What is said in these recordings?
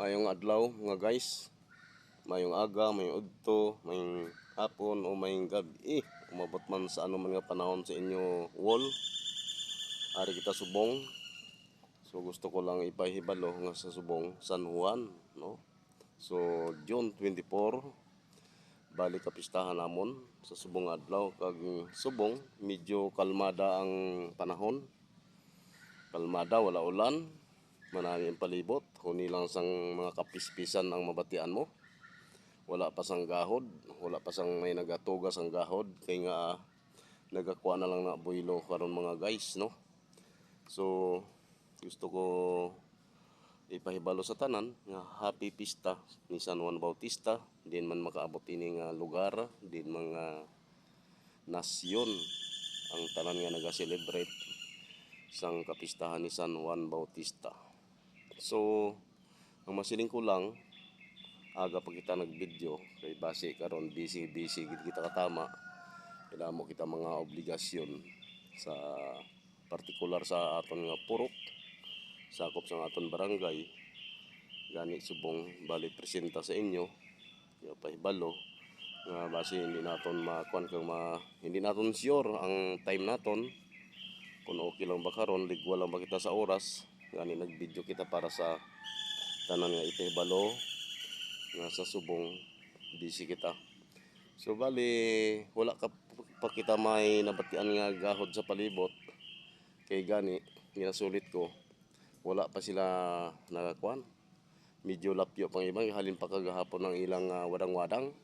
Mayong adlaw mga guys. Mayong aga, mayong udto, mayong hapon o mayong gabi. Umabot man sa ano man nga panahon sa inyo wall. Ari kita subong. So gusto ko lang ipahibalo nga sa subong San Juan, no? So June 24 balik kapistahan namon sa subong adlaw kag subong medyo kalmada ang panahon. Kalmada wala ulan, manami ang palibot, huni lang sang mga kapispisan ang mabatian mo. Wala pa sang gahod, wala pa sang may nagatugas ang gahod kay nga nagakuha na lang na builo karon mga guys, no? So gusto ko ipahibalo sa tanan nga happy pista ni San Juan Bautista din man makaabot ini nga lugar din mga nasyon ang tanan nga naga-celebrate sang kapistahan ni San Juan Bautista. So, ang masiling ko lang, aga pa kita nag-video, kay base karon busy busy gid kita katama. Kailangan mo kita mga obligasyon sa partikular sa aton nga purok, sakop sa aton barangay. Gani subong bali presenta sa inyo, nga pahibalo nga base hindi naton makuan kang ma hindi naton sure ang time naton kung okay lang ba karon ligwa lang ba kita sa oras gani nagvideo kita para sa tanan nga ipahibalo nga sa subong busy kita. So bali wala ka pa kita may nabatian nga gahod sa palibot. Kay gani ginasulit ko wala pa sila nagakuan medyo lapyo pang ibang halin pa kagahapon ng ilang ah, wadang-wadang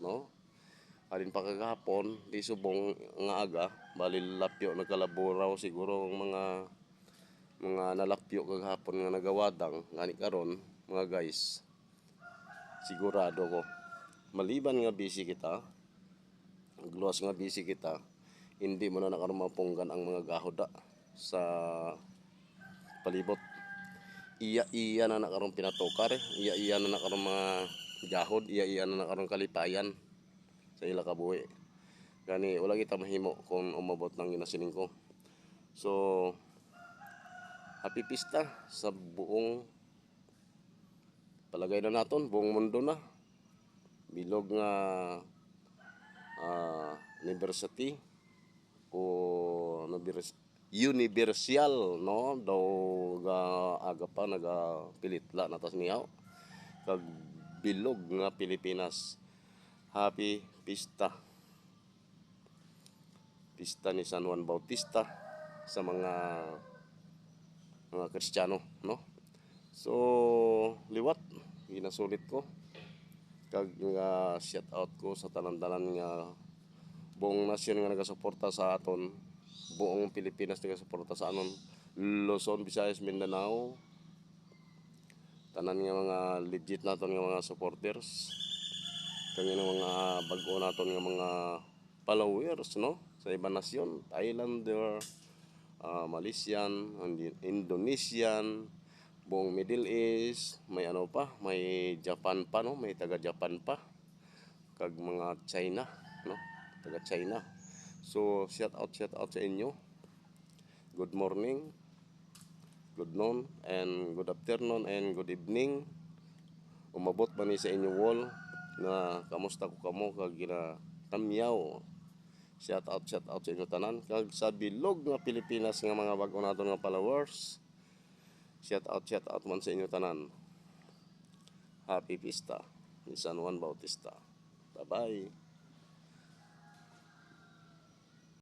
no? Halin pa kagahapon di subong nga aga bali lapyo nagkalaboraw siguro ang mga mga nalapyo kagahapon nga nagawadang ngani karon mga guys. Sigurado ko. Maliban nga busy kita gluwas nga busy kita hindi mo na nakarumapunggan ang mga gahoda sa palibot. Iya iya na nakarong pinatokar eh. iya iya na nakarong mga gahod iya iya na nakarong kalipayan sa ila kabuhi gani wala kita mahimo kung umabot ng ginasiling ko. So happy pista sa buong palagay na naton buong mundo na. Bilog nga ah, university o nabires- universal no? Daw ga aga pa naga pilitla natas niyaw. Kag bilog nga Pilipinas. Happy pista pista ni San Juan Bautista sa mga mga Kristiyano no? So liwat ginasulit ko. Kag nga shout out ko sa tanan-tanan nga buong nasyon nga nagasuporta sa aton buong Pilipinas nagasuporta sa anon. Luzon, Visayas, Mindanao. Tanan nga mga legit naton nga mga supporters. Kanya ng mga bago naton nga mga followers no? Sa ibang nasyon Thailander ah, Malaysian Indonesian buong Middle East may ano pa may Japan pa no? May taga Japan pa. Kag mga China no? Taga China. So shout out shout out sa inyo. Good morning good noon and good afternoon and good evening. Umabot ba ni sa inyo wall na kamusta ko kamo kag gina tamyaw shout out shout out sa inyo tanan. Kag sa bilog nga Pilipinas nga mga bago naton nga followers shout out shout out man sa inyo tanan. Happy pista ni San Juan Bautista. Bye bye